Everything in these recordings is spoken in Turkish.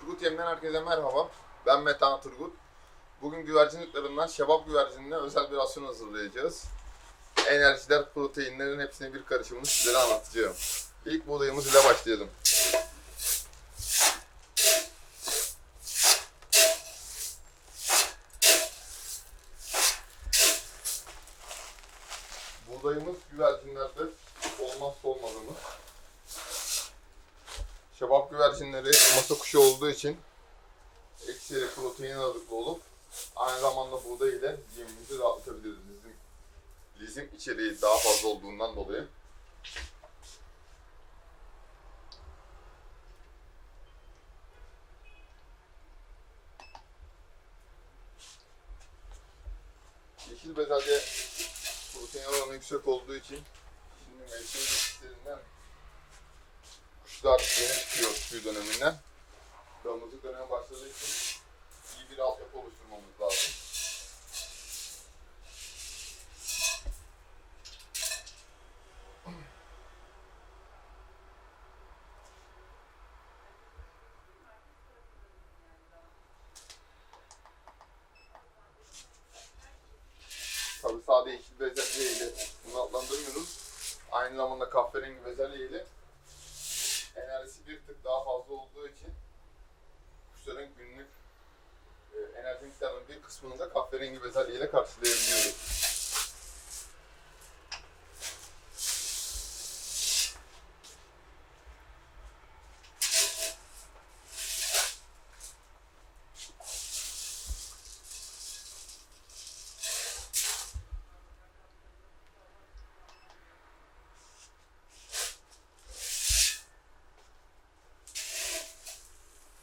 Turgut Yem'den herkese merhaba. Ben Metehan Turgut. Bugün güvercinliklerinden şebap güvercinine özel bir rasyon hazırlayacağız. Enerjiler, proteinlerin hepsini bir karışımını sizlere anlatacağım. İlk buğdayımız ile başlayalım. Buğdayımız güvercinlerde olmazsa olmazımız. Şebap güvercinleri masa kuşu olduğu için ekseri protein ağırlıklı olup aynı zamanda buğday ile yemimizi rahatlatabiliriz. Bizim lizim içeriği daha fazla olduğundan dolayı. Yeşil bezelye protein oranı yüksek olduğu için kuşlar yeni çıkıyor tüy döneminden. Damızlık dönemi başladığı için iyi bir altyapı oluşturmamız lazım. Tabii sade yeşil bezelye ile bunu adlandırmıyoruz. Aynı zamanda kahverengi bezelye ile enerjisi bir tık daha fazla olduğu için kuşların günlük e, enerji miktarının bir kısmını da kahverengi bezelye ile karşılayabiliyoruz.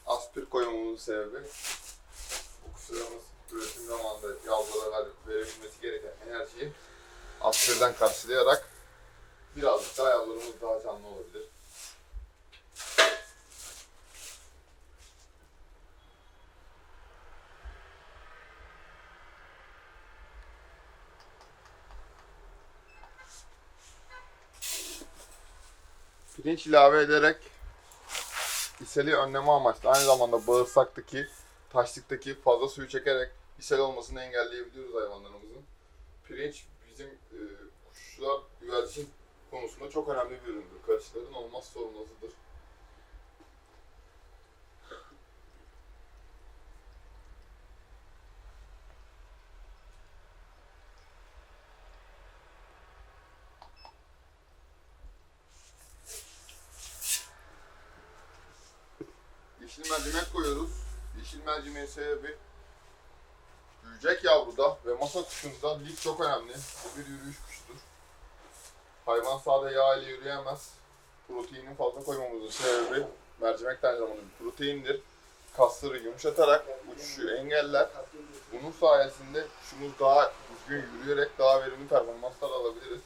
aspir koymamızın sebebi bu kuşlarımız üretim zamanında yavrulara ver, verebilmesi gereken enerjiyi aspirden karşılayarak birazcık daha yavrularımız daha canlı olabilir. Pirinç ilave ederek ishali önleme amaçlı aynı zamanda bağırsaktaki, taşlıktaki fazla suyu çekerek ishal olmasını engelleyebiliyoruz hayvanlarımızın. Pirinç bizim e, kuşlar güvercin konusunda çok önemli bir üründür. Karışların olmazsa olmazıdır. Yeşil mercimek koyuyoruz. Yeşil mercimeğin sebebi büyüyecek yavruda ve masa kuşunda lif çok önemli. Bu bir yürüyüş kuşudur. Hayvan sade yağ ile yürüyemez. Proteinin fazla koymamızın sebebi mercimek de bir proteindir. Kasları yumuşatarak uçuşu engeller. Bunun sayesinde kuşumuz daha düzgün yürüyerek daha verimli performanslar alabiliriz.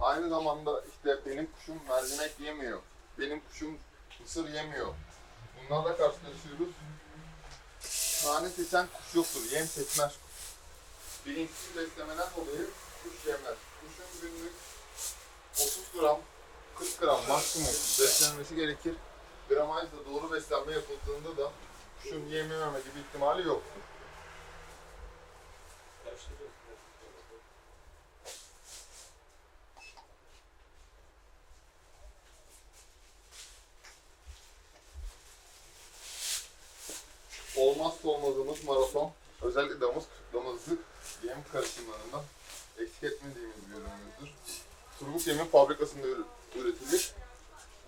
Aynı zamanda işte benim kuşum mercimek yemiyor. Benim kuşum mısır yemiyor. Bunlarla karşılaşıyoruz. Tane seçen kuş yoktur. Yem seçmez kuş. Bilinçsiz beslemeden dolayı kuş yemez. Kuşun günlük 30 gram, 40 gram maksimum beslenmesi gerekir. Gramajla doğru beslenme yapıldığında da kuşun yemememe gibi ihtimali yoktur. olmazsa olmazımız maraton. Özellikle damız, damızlık yem karışımlarından eksik etmediğimiz bir ürünümüzdür. Turgut yemin fabrikasında ür- üretilir.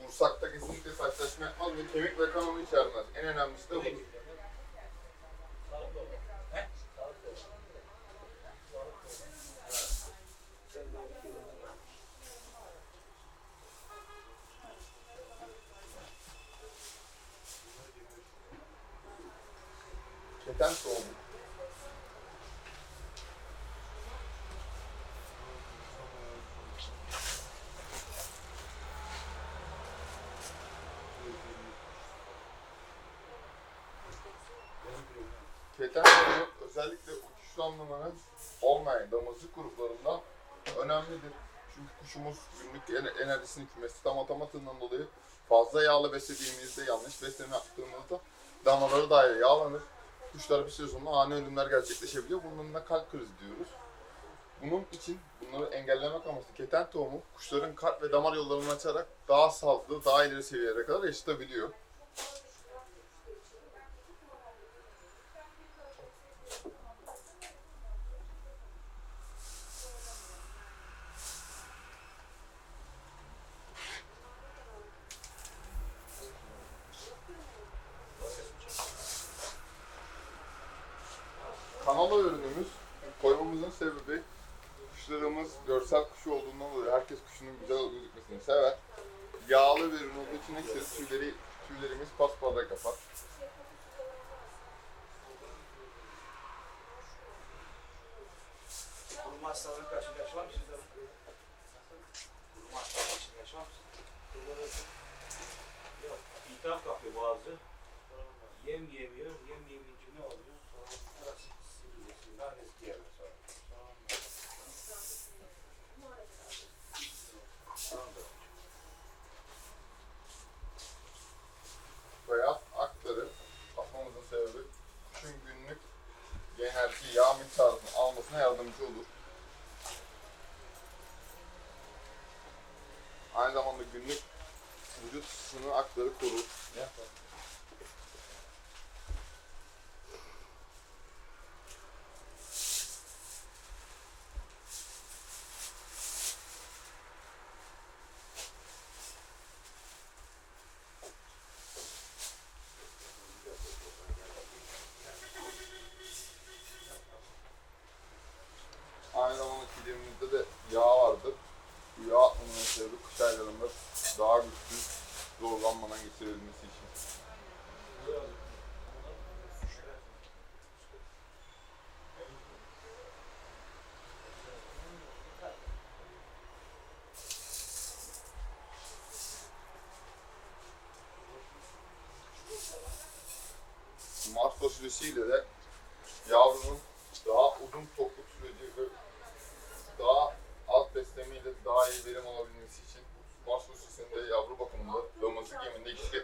Bursak'ta kesinlikle saçlaşma yapmaz ve kemik ve kan onu içermez. En önemlisi de bu. Keten soğumu. keten tohumu özellikle uçuş anlamının olmayan damızlık gruplarında önemlidir. Çünkü kuşumuz günlük ener- enerjisini kümesi tam atamadığından dolayı fazla yağlı beslediğimizde, yanlış besleme yaptığımızda damaları dahi yağlanır. Kuşlar bir süre ani ölümler gerçekleşebiliyor. Bunun da kalp krizi diyoruz. Bunun için bunları engellemek amaçlı keten tohumu kuşların kalp ve damar yollarını açarak daha sağlıklı, daha ileri seviyelere kadar yaşatabiliyor. Kanala ürünümüz koymamızın sebebi kuşlarımız görsel kuşu olduğundan dolayı herkes kuşunun güzel gözükmesini sever. Yağlı bir ürün olduğu için ekstra tüyleri, tüylerimiz pasparlak yapar. Aynı zamanda günlük vücut ısısını aktarı korur. Aynı zamanda kilimimizde de yağ vardır. Bu yağ atmamızın sebebi kış aylarında daha güçlü zorlanmadan geçirebilmesi için. Fasulyesiyle de yavrunun daha uzun tokluk süreci ve daha alt beslemeyle daha iyi verim alabilmesi için Mars fasulyesinde yavru bakımında damızlık yeminde eksik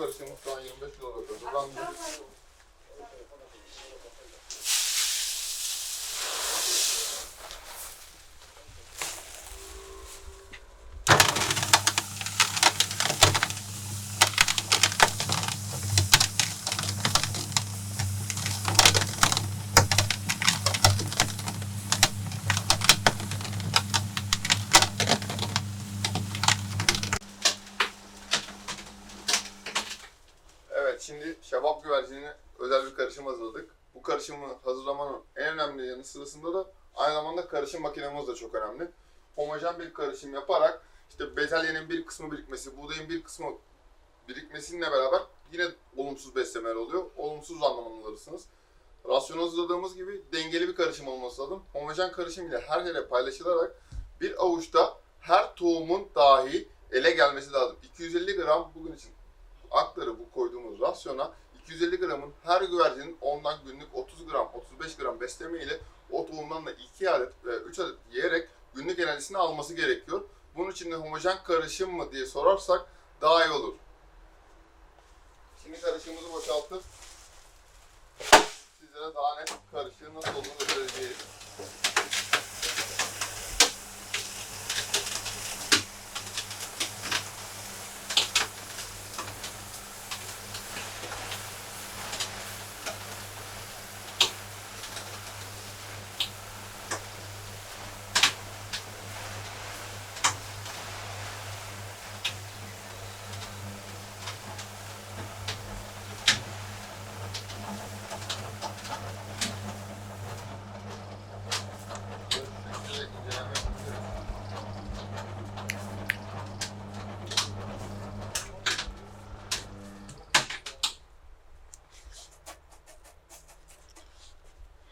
Karışımı şu an 25 kilo bakıyoruz. Buradan bir Evet şebap güvercinine özel bir karışım hazırladık. Bu karışımı hazırlamanın en önemli yanı sırasında da aynı zamanda karışım makinemiz de çok önemli. Homojen bir karışım yaparak işte bezelyenin bir kısmı birikmesi, buğdayın bir kısmı birikmesiyle beraber yine olumsuz beslemeler oluyor. Olumsuz anlamını alırsınız. Rasyonu hazırladığımız gibi dengeli bir karışım olması lazım. Homojen karışım ile her yere paylaşılarak bir avuçta her tohumun dahi ele gelmesi lazım. 250 gram bugün için aktarı bu koyduğumuz rasyona 250 gramın her güvercinin ondan günlük 30 gram, 35 gram besleme ile o tohumdan da 2 adet ve 3 adet yiyerek günlük enerjisini alması gerekiyor. Bunun için de homojen karışım mı diye sorarsak daha iyi olur. Şimdi karışımımızı boşaltıp sizlere daha net karışığın nasıl olduğunu göstereceğiz.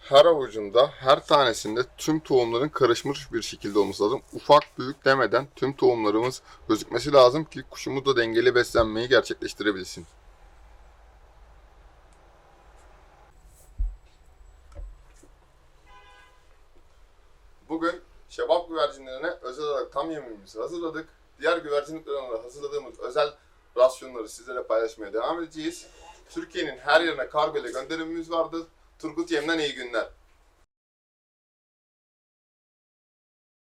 Her avucunda, her tanesinde tüm tohumların karışmış bir şekilde olması lazım. Ufak büyük demeden tüm tohumlarımız gözükmesi lazım ki kuşumuz da dengeli beslenmeyi gerçekleştirebilsin. Bugün şebap güvercinlerine özel olarak tam yemimizi hazırladık. Diğer güvercinliklerine hazırladığımız özel rasyonları sizlere paylaşmaya devam edeceğiz. Türkiye'nin her yerine kargo ile gönderimimiz vardı. Turgut Yem'den iyi günler.